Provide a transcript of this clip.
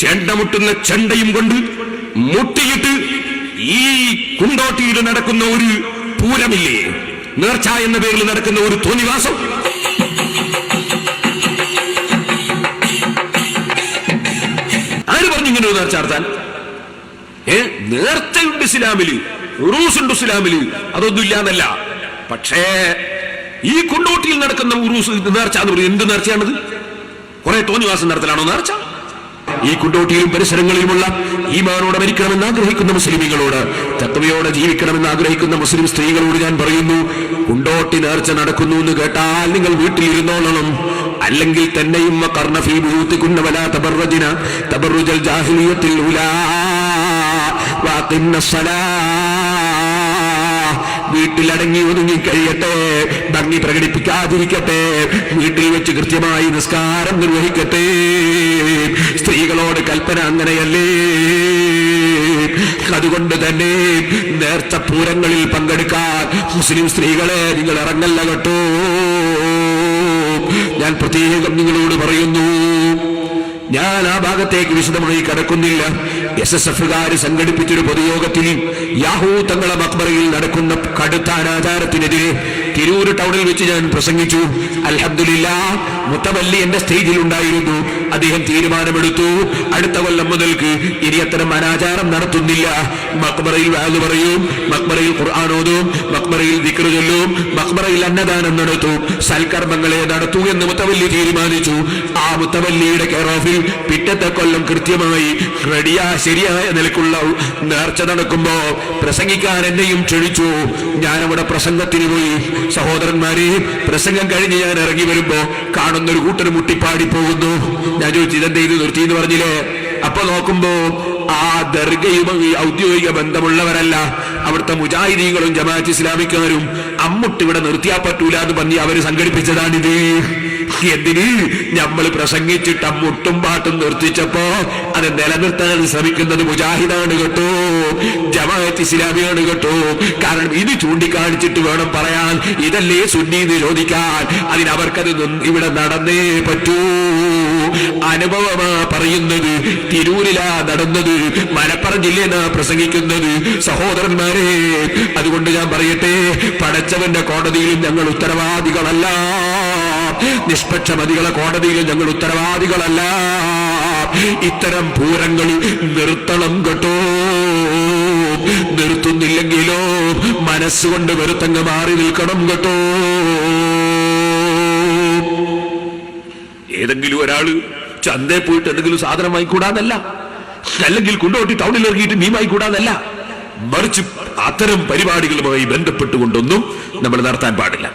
ചെണ്ടമുട്ടുന്ന ചെണ്ടയും കൊണ്ട് മുട്ടിയിട്ട് ഈ കുണ്ടോട്ടിയിൽ നടക്കുന്ന ഒരു പൂരമില്ലേ? നേർച്ച എന്ന പേരിൽ നടക്കുന്ന ഒരു തോന്നിവാസം. ആര് പറഞ്ഞു ഇങ്ങനെ ഒരു നേർച്ച നടത്താൻ? ഏ നേർച്ചയുണ്ട് ഇസ്ലാമിൽ ഉറൂസുണ്ട് ഇസ്ലാമിൽ. അതൊന്നും ഇല്ലാന്നല്ല. പക്ഷേ ഈ കുണ്ടോട്ടിയിൽ നടക്കുന്ന ഉറൂസ് നേർച്ച എന്ന് പറയുന്നത് എന്ത് നേർച്ചയാണത്? കുറെ തോന്നിവാസം നടത്തലാണോ നേർച്ച? ഈ കുണ്ടോട്ടിയിലും പരിസരങ്ങളിലുമുള്ള ഈമാനോട് മരിക്കണമെന്ന് ആഗ്രഹിക്കുന്ന മുസ്ലിമികളോട് തത്വയോടെ ജീവിക്കണമെന്ന് ആഗ്രഹിക്കുന്ന മുസ്ലിം സ്ത്രീകളോട് ഞാൻ പറയുന്നു കുണ്ടോട്ടി നേർച്ച നടക്കുന്നു എന്ന് കേട്ടാൽ നിങ്ങൾ വീട്ടിലിരുന്നോളണം. അല്ലെങ്കിൽ തന്നെയും ജാഹിലിയത്തിൽ വീട്ടിലടങ്ങി ഒതുങ്ങി കഴിയട്ടെ ഭംഗി പ്രകടിപ്പിക്കാതിരിക്കട്ടെ വീട്ടിൽ വെച്ച് കൃത്യമായി നിസ്കാരം നിർവഹിക്കട്ടെ. സ്ത്രീകളോട് കൽപ്പന അങ്ങനെയല്ലേ? അതുകൊണ്ട് തന്നെ നേർത്ത പൂരങ്ങളിൽ പങ്കെടുക്കാൻ മുസ്ലിം സ്ത്രീകളെ നിങ്ങൾ ഇറങ്ങല്ല കേട്ടോ. ഞാൻ പ്രത്യേകം നിങ്ങളോട് പറയുന്നു ഞാൻ ആ ഭാഗത്തേക്ക് വിശദമായി കടക്കുന്നില്ല. എസ് എസ് എഫുകാർ സംഘടിപ്പിച്ചൊരു പൊതുയോഗത്തിൽ യാഹൂ തങ്ങളെ മക്ബറയിൽ നടക്കുന്ന കടുത്ത അനാചാരത്തിനെതിരെ തിരൂർ ടൗണിൽ വെച്ച് ഞാൻ പ്രസംഗിച്ചു. അൽഹബ്ദുലില്ല മുത്തവല്ലി എന്റെ സ്റ്റേജിൽ ഉണ്ടായിരുന്നു. അദ്ദേഹം തീരുമാനമെടുത്തു. അടുത്ത കൊല്ലം മുതൽക്ക് ഇനി അത്തരം അനാചാരം നടത്തുന്നില്ല. മക്ബറയിൽ വാൽ പറയും മക്ബറയിൽ ഖുർആാനോതും മക്ബറയിൽ ദിക്റ് ചൊല്ലും മക്ബറയിൽ അന്നദാനം നടത്തും. സൽക്കർമ്മങ്ങളെ നടത്തൂ എന്ന് മുത്തവല്ലി തീരുമാനിച്ചു. ആ മുത്തവല്ലിയുടെ കെയർ പിറ്റത്തെ കൊല്ലം കൃത്യമായി റെഡിയാ ശരിയായ നിലക്കുള്ള നേർച്ച നടക്കുമ്പോ പ്രസംഗിക്കാൻ എന്നെയും ക്ഷണിച്ചു. അവിടെ പ്രസംഗത്തിന് പോയി. സഹോദരന്മാരെ പ്രസംഗം കഴിഞ്ഞ് ഞാൻ ഇറങ്ങി വരുമ്പോ കാണുന്നൊരു കൂട്ടർ മുട്ടിപ്പാടി പോകുന്നു. ഞാൻ ചോദിച്ചു ഇതെന്ത് ചെയ്തു നിർത്തി എന്ന് പറഞ്ഞില്ലേ? അപ്പൊ നോക്കുമ്പോ ആ ദർഗയുമായി ഔദ്യോഗിക ബന്ധമുള്ളവരല്ല. അവിടുത്തെ മുജാഹിദീകളും ജമാഅത്ത് ഇസ്ലാമിക്കാരും അമ്മുട്ട് ഇവിടെ നിർത്തിയാ പറ്റൂല എന്ന് പറഞ്ഞ് അവർ സംഘടിപ്പിച്ചതാണിത്. എന്തിന്? നമ്മൾ പ്രസംഗിച്ചിട്ട് അമ്മുട്ടും പാട്ടും നിർത്തിച്ചപ്പോ അത് നിലനിർത്താൻ ശ്രമിക്കുന്നത് മുജാഹിദാണ് കേട്ടോ. ജമാഅത്ത് ഇസ്ലാമിയാണ് കേട്ടോ. കാരണം ഇത് ചൂണ്ടിക്കാണിച്ചിട്ട് വേണം പറയാൻ. ഇതല്ലേ സുന്നി എന്ന് ചോദിക്കാൻ. അതിനവർക്കത് ഇവിടെ നടന്നേ പറ്റൂ. അനുഭവമാ പറയുന്നത് തിരൂരിലാ നടന്നത് മലപ്പുറം ജില്ലയിലാ പ്രസംഗിക്കുന്നത് സഹോദരന്മാരെ. അതുകൊണ്ട് ഞാൻ പറയട്ടെ പടച്ചവന്റെ കോടതിയിൽ ഞങ്ങൾ ഉത്തരവാദികളല്ല. നിഷ്പക്ഷമതികളെ കോടതിയിൽ ഞങ്ങൾ ഉത്തരവാദികളല്ല. ഇത്തരം പൂരങ്ങൾ നിർത്തണം കേട്ടോ. നിർത്തുന്നില്ലെങ്കിലോ മനസ്സുകൊണ്ട് വെറുത്തങ്ങ് മാറി നിൽക്കണം കേട്ടോ. ഏതെങ്കിലും ഒരാൾ ചന്തയിൽ പോയിട്ട് എന്തെങ്കിലും സാധനം വാങ്ങിക്കൂടാന്നല്ല. അല്ലെങ്കിൽ കൊണ്ടോട്ടി ടൗണിൽ ഇറങ്ങിയിട്ട് നീ വാങ്ങിക്കൂടാന്നല്ല. മറിച്ച് അത്തരം പരിപാടികളുമായി ബന്ധപ്പെട്ടുകൊണ്ടൊന്നും നമ്മൾ നടത്താൻ പാടില്ല.